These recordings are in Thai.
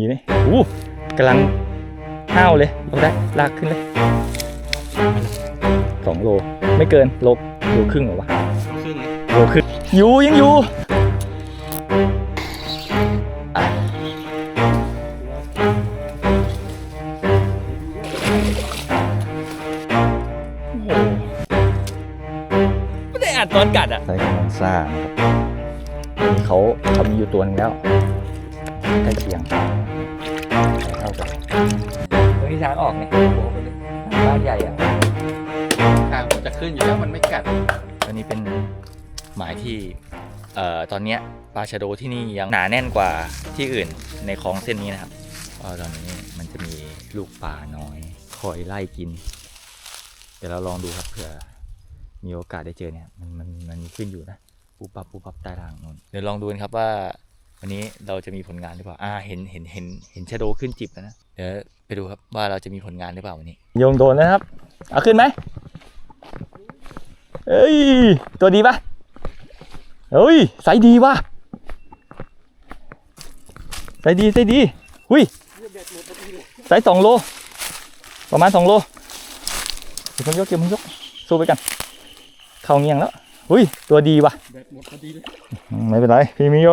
นี่นี่อู้กำลังห้าวเลยเอาได้ลากขึ้นเลยสองโล ไม่เกินโลโลครึ่งเหรอวะครึ่งเลยโลครึ่งอยู่ยังอยู่อะโอ้โหไม่ได้อัดตอนกัดอะใส่กำลังซ่านะครับนี่เขาเขามีอยู่ตัวหนึงแล้วใกล้เคียง เท่ากันเฮ้ยทางออกเนี่ยโอ้โหบ้านใหญ่อะทางมันจะขึ้นอยู่แล้วมันไม่กัดอันนี้เป็นหมายที่เอ่อตอนเนี้ยปลาชะโดที่นี่ยังหนาแน่นกว่าที่อื่นในคลองเส้นนี้นะครับเพราะตอนนี้มันจะมีลูกปลาน้อย คอยไล่กิน เดี๋ยวเราลองดูครับเผื่อมีโอกาสได้เจอเนี่ยมันมันมันมีขึ้นอยู่นะปูปับปูปับใต้ทางนู้นเดี๋ยวลองดูกันครับว่า วันนี้เราจะมีผลงานหรือเปล่า อ่า เห็น เห็น เห็น เห็นชะโดขึ้นจิบแล้วนะ เดี๋ยวไปดูครับว่าเราจะมีผลงานหรือเปล่าวันนี้ โยงโดนนะครับ เอาขึ้นไหมเอ้ย ตัวดีปะเฮ้ยไซส์ดีว่ะไซส์ดีไซส์ดี หุยไซส์สองโล ประมาณสองโล เดี๋ยวผมยกเดี๋ยวผมยก สู้ไปกัน เข้าเงียงแล้ว หุยตัวดีว่ะแบตหมดพอดีเลยอืมไม่เป็นไร พี่มิโย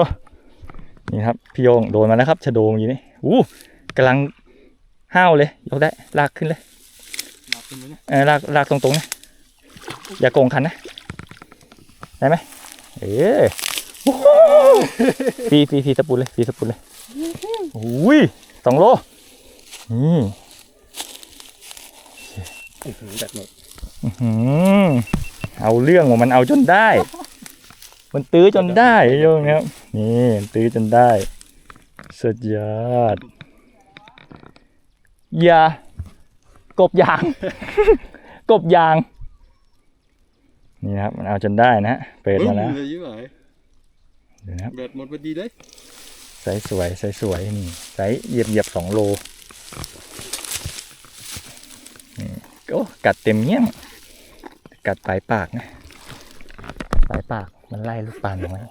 นี่ครับพี่โยงโดนมาแล้วครับชะโดงอยู่นี่อู้กำลังห้าวเลยยกได้ลากขึ้นเลยหนักขึ้นไหมเนี่ยเออลากลากตรงๆนะอย่าโกงคันนะได้ไหมเออโอ้โหฟีฟีฟีสปูนเลยฟีสปูนเลยโอ้ยสองโลนี่อื้อหือแบตหมดอื้อหือเอาเรื่องว่ามันเอาจนได้ มันตื้อจนได้โยงครับ นี่ตื้อจนได้ สุดยอด อย่า กบยาง กบยาง นี่นะครับ มันเอาจนได้นะฮะเปิดมาแล้วเลยยี่ห้อเดี๋ยวนะครับแบตหมดพอดีเลยไซส์สวยไซส์สวยนี่ไซส์เหยียบเหยียบสองโลนี่โอ้กัดเต็มเงี้ยง กัดปลายปากนะ ปลายปากมันไล่ลูกปลาน้อย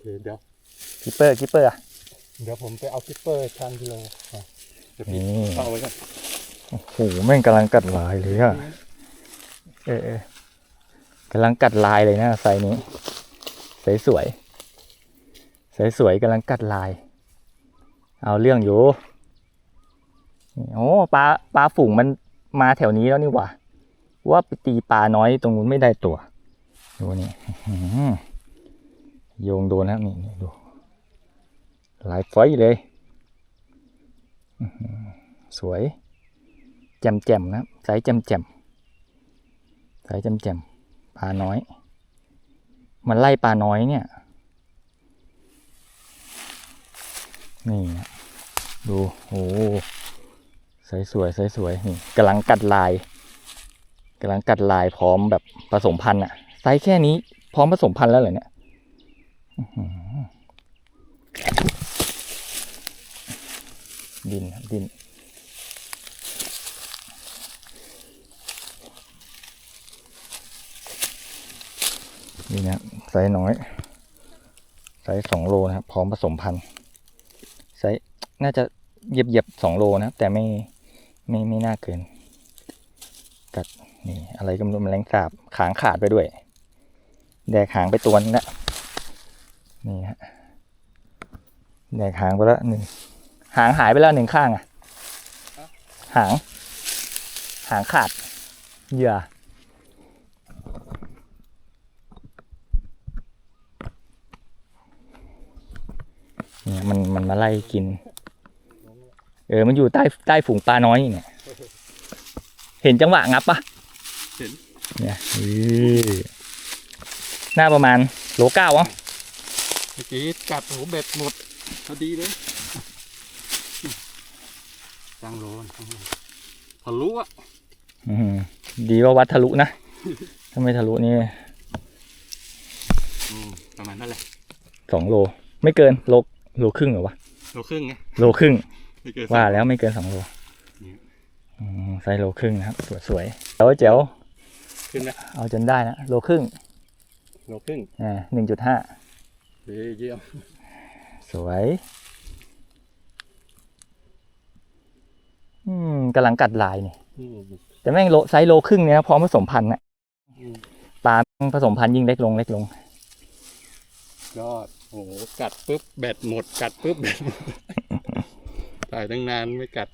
โอเคเดี๋ยวคิปเปอร์คิปเปอร์อะเดี๋ยวผมไปเอาคิปเปอร์ชันกิโลอะเดี๋ยวพี่นี่เข้าไว้ก่อนโอ้โหแม่งกำลังกัดลายเลยอะเออเออกำลังกัดลายเลยนะไซส์นี้ไซส์สวยไซส์สวยกำลังกัดลาย เอาเรื่องอยู่นี่โอ้ปลาปลาฝูงมันมาแถวนี้แล้วนี่หว่าว่าไปตีปลาน้อยตรงนู้นไม่ได้ตัวดูนี่อื้อหือ โยงโดนแล้วนี่นี่ดู หลายไฟเลย สวยแจ่มแจ่มนะครับไซส์แจ่มแจ่มๆไซส์แจ่มแจ่มปลาน้อย มันไล่ปลาน้อยเนี่ย นี่นะดูโอ้ไซส์สวยไซส์สวยนี่กำลังกัดลายกำลังกัดลายพร้อมแบบผสมพันธุ์อะไซส์แค่นี้พร้อมผสมพันธุ์แล้วเหรอเนี่ย ดินครับดิน นี่นะไซส์น้อย ไซส์สองโลนะครับ พร้อมผสมพันธุ์ไซส์น่าจะเหยียบเหยียบสองโลนะครับ แต่ไม่ไม่ไม่น่าเกิน กัดนี่อะไรก็ไม่รู้แมลงสาบขางขาดไปด้วย แดกหางไปตัวนึงละ นี่ฮะแดกหางไปแล้วหนึ่งหางหายไปแล้วหนึ่งข้างอะหาง หางขาดเหยื่อเนี่ยมันมันมาไล่กิน เออ มันอยู่ใต้ใต้ฝูงปลาน้อยนี่เนี่ย เห็นจังหวะงับปะเห็น เนี่ยอือหน้าประมาณโลเก้าอะ เมื่อกี้กัดโอ้โหแบตหมดพอดีเลยตั้งโลนตั้งโลทะลุอะอื้อหือดีว่าวัดทะลุนะถ้าไม่ทะลุนี่อืมประมาณนั่นแหละสองโล ไม่เกินโลโลครึ่งเหรอวะโลครึ่งไงโลครึ่งไม่เกินว่าแล้วไม่เกินสองโลนี่อืมไซส์โลครึ่งนะครับสวยสวยๆแล้วเจ๋วขึ้นนะเอาจนได้นะโลครึ่งโลครึ่งอ่าหนึ่งจุดห้า เยี่ยมสวยอืมกำลังกัดลายนี่แต่แม่งโลไซโลครึ่งเนี่ยพร้อมผสมพันธุ์นะปลาผสมพันธุ์ยิ่งเล็กลงเล็กลงยอดโอ้กัดปุ๊บแบตหมด กัดปุ๊บแบตหมดถ่ายตั้งนานไม่กัด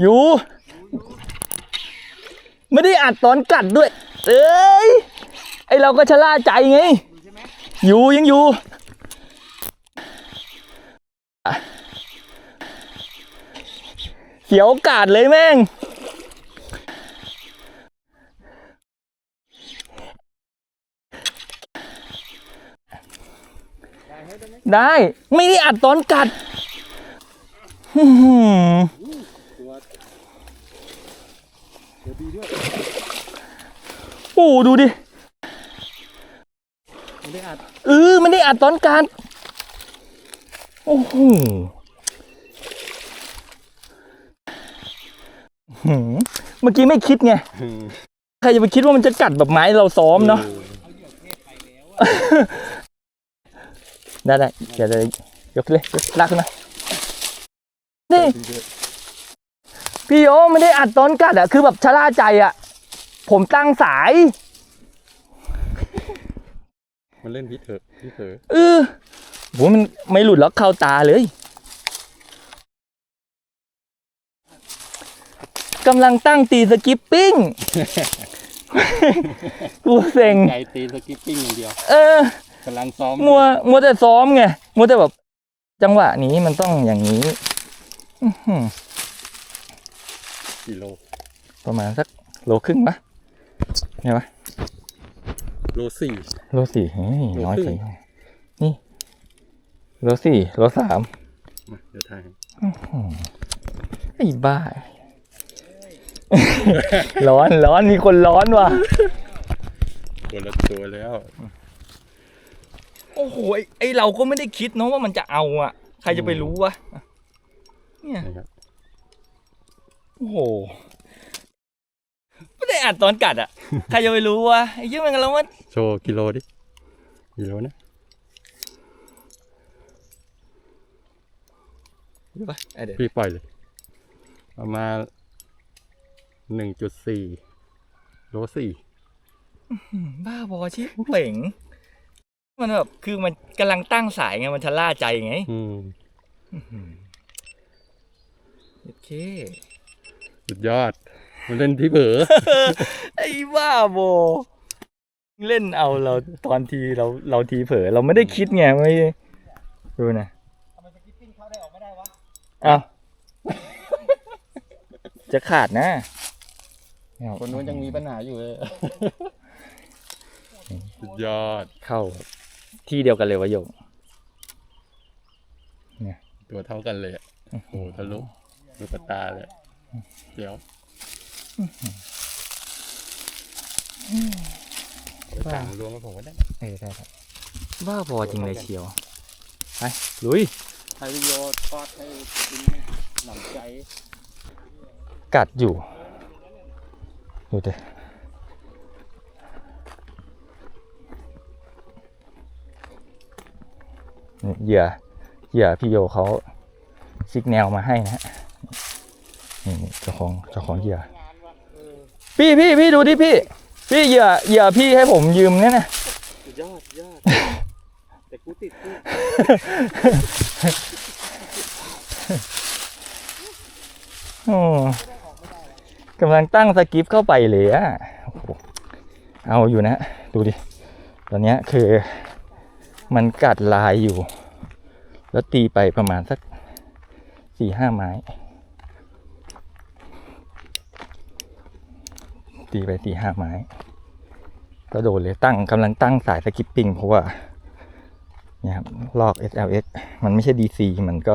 อยู่ ไม่ได้อัดตอนกัดด้วย เอ้ย ไอเราก็ชะล่าใจไง อยู่ยังอยู่ เสียวกาดเลยแม่ง ได้ ไม่ได้อัดตอนกัดอื เดี๋ยวดีด้วยโอ้ดูดิไม่ได้อัดเออมันได้อัดตอนการโอ้โหหืมเมื่อกี้ไม่คิดไงใครจะไปคิดว่ามันจะกัดแบบไม้เราซ้อมเนาะได้ได้เดี๋ยวเลยยกเลยลากขึ้นมานี่ พี่โอไม่ได้อัดตอนกัดอะคือแบบชะล่าใจอะผมตั้งสาย มันเล่นพิษเถอะพิษเถอะเออโหมันไม่หลุดล็อกเข้าตาเลยกำลังตั้งตีสกิปปิ้ง กูเซ็งใจตีสกิปปิ้งอย่างเดียว เออกำลังซ้อมมัวมัวแต่ซ้อมไงมัวแต่แบบ จังหวะนี้มันต้องอย่างนี้ อื้อหือ กิโล ประมาณสักโลครึ่งปะไงวะโลสี่โลสี่เฮ้ยโลน้อยครึ่ไปงนี่โลสี่โลสามมาเดี๋ยวถ่ายให้ไอ้บ้า ร้อนร้อนมีคนร้อนว่ะตัวละตัวแล้ว โอ้โหไอ้ไอเราก็ไม่ได้คิดเนาะว่ามันจะเอาอะ ใครจะไปรู้วะเนี่ยนะครับ โอ้โหไม่ได้อัดตอนกัดอะ ใครจะไปรู้วะไอ้ยี่มันกันแล้วว่าโชว์กิโลดิ กิโลนะดูปะไอเดี๋ยวพี่ปล่อยเลย ประมาณหนึ่งจุดสี่โลสี่อืมบ้าบอชิบเป่ง มันแบบคือมันกำลังตั้งสายไงมันชะล่าใจไงอืม โอเค สุดยอด มันเล่นที่เผลอไอ้บ้าบอเล่นเอาเราตอนทีเราเราทีเผลอเราไม่ได้คิดไงไม่ดูนะทำไมสกิปปิ้งเข้าได้ออกไม่ได้วะอ้าวจะขาดนะเอาคนนู้นยังมีปัญหาอยู่เลยสุดยอดเข้า ที่เดียวกันเลยวะโยงตัวเท่ากันเลยอะโอ้โหทะลุลูกตาเลย เดี๋ยวไปสั่งรวมกับผมก็ได้เออได้ครับบ้าบอจริงเลยเชียว ไป ลุยไทยวิดีโอทอดให้กินหนำใจ กัดอยู่ ดูดินี่เหยื่อเหยื่อพี่โยเขาซิกแนวมาให้นะฮะ นี่นี่เจ้าของเจ้าของเหยื่อพี่พี่พี่ดูดิพี่ พี่เหยื่อเหยื่อพี่ให้ผมยืมเนี่ยนะสุดยอดสุดยอด แต่กูติดกูโอ้กำลังตั้งสกิปเข้าไปเลยอะโอ้โหเอาอยู่นะ ดูดิ ตอนเนี้ยคือ มันกัดลายอยู่ แล้วตีไปประมาณสักสี่ห้าไม้ ตีไปตีห้าไม้ ก็โดนเลยตั้งกำลังตั้งสายสกิปปิ้งเพราะว่าเนี่ยครับลอก SLX มันไม่ใช่ DC มันก็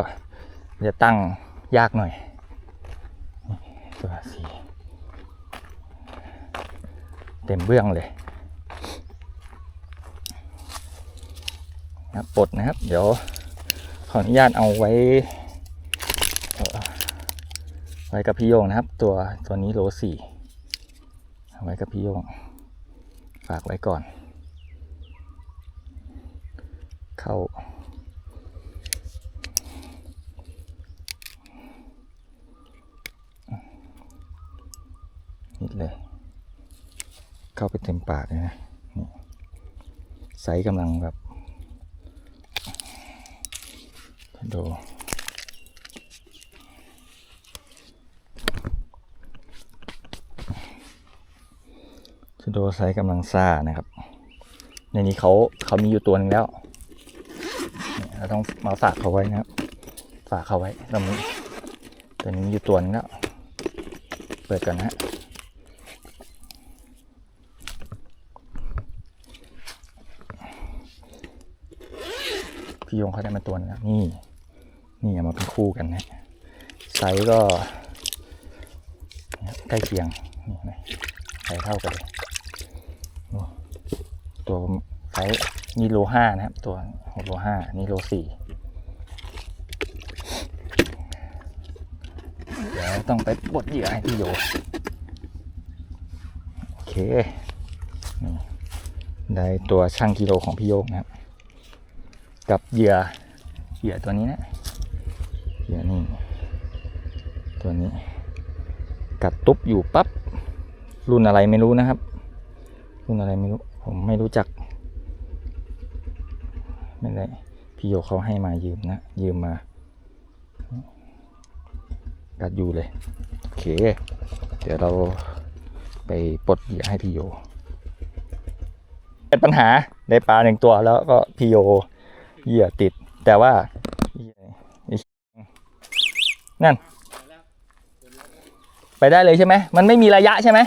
จะตั้งยากหน่อยตัวสีเต็มเบื้องเลยนะครับปลดนะครับ เดี๋ยวขออนุญาตเอาไว้ไว้กับพี่โยงนะครับ ตัวตัวนี้โลสี่ ไว้กับพี่โยง ฝากไว้ก่อน เข้า นิดเลย เข้าไปเต็มปากเลยนะนี่ไซส์กำลังแบบ ดู โดไซส์กำลังซ่านะครับ ในนี้เขาเขามีอยู่ตัวหนึ่งแล้วเราต้องมาฝากเขาไว้นะครับ ฝากเขาไว้ตรงนี้ตัวนี้มีอยู่ตัวนึงแล้ว เปิดก่อนนะฮะพี่ยงเขาได้มาตัวหนึงแล้วนี่นี่เอามาเป็นคู่กันนะไซส์ก็ใกล้เคียงนี่นะไซส์เท่ากันเลย ตัวไซส์นี่โลห้านะครับ ตัวโลห้านี่โลสี่เดี๋ยวต้องไปบดเหยื่อให้พี่โยโอเคนี่ได้ตัวช่างกิโลของพี่โยกนะครับ กับเหยื่อเหยื่อตัวนี้นะเหยื่อนี่ตัวนี้ กัดตุ๊บอยู่ปั๊บรุ่นอะไรไม่รู้นะครับ รุ่นอะไรไม่รู้ ผมไม่รู้จัก ไม่ได้พี่โยเขาให้มายืมนะ ยืมมากัดอยู่เลย โอเค เดี๋ยวเราไปปลดเหยื่อให้พี่โยเป็นปัญหาได้ปลาหนึ่งตัวแล้วก็พี่โยเหยื่อติด แต่ว่านั่น ไปได้เลยใช่ไหม มันไม่มีระยะใช่ไหม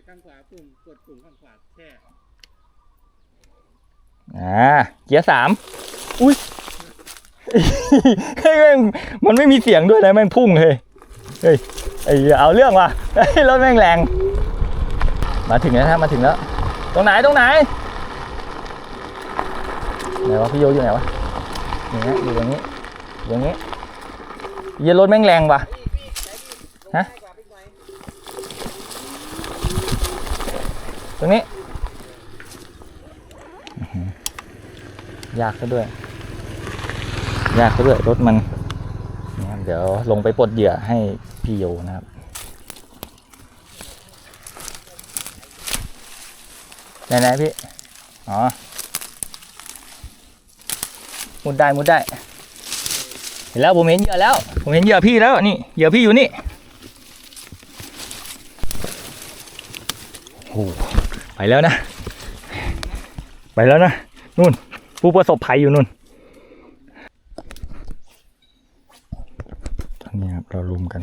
ดข้างขวาปุ่มกดปุ่มข้างขวาแช่อ่าเกียร์สามอุ้ยเฮ้ยแม่งมันไม่มีเสียงด้วยนะแม่งพุ่งเลยเฮ้ยไอ้เหี้ยเอาเรื่องว่ะเฮ้ยรถแม่งแรง มาถึงแล้วนะมาถึงแล้ว ตรงไหนตรงไหนไหนวะพี่โยอยู่ไหนวะนี่ฮะอยู่ตรงนี้อยู่ตรงนี้เหี้ยรถแม่งแรงว่ะฮะ ตรงนี้ ยากซะด้วย ยากซะด้วยรถมันนะครับเดี๋ยวลงไปปลดเหยื่อให้พี่โยนะครับไหนๆพี่ อ๋อ มุดได้มุดได้ เห็นแล้วผมเห็นเหยื่อแล้ว ผมเห็นเหยื่อพี่แล้วนี่ เหยื่อพี่อยู่นี่โอ้โห ไปแล้วนะ ไปแล้วนะนู่น ผู้ประสบภัยอยู่นู่นตอนนี้ครับเราลุมกัน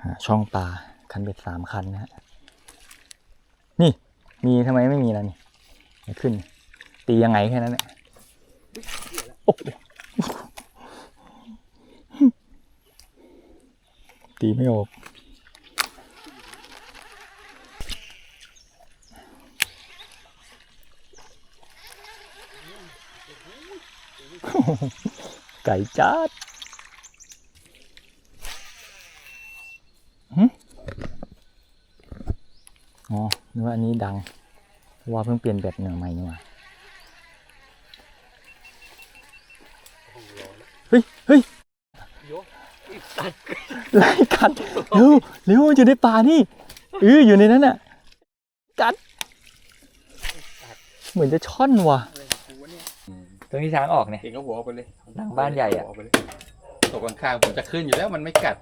หาช่องปลาคันเบ็ดสามคันนะฮะนี่มีทำไมไม่มีล่ะนี่ขึ้น ตียังไงแค่นั้นแหละโอ้โหตีไม่ออก ไก่จัดหึอ๋อนึกว่าอันนี้ดังว่าเพิ่งเปลี่ยนแบตเหนือใหม่นี่ว่าเฮ้ยเฮ้ยไล่กัดเร็วเร็วจะได้ปลานี่เอออยู่ในนั้นน่ะ กัด เหมือนจะช่อนว่ะ ตรงที่ช้างออกเนี่ย เองก็หัวออกไปเลยหลังบ้านใหญ่อะ หัวกไปเลยตกข้างๆผมจะขึ้นอยู่แล้วมันไม่กัด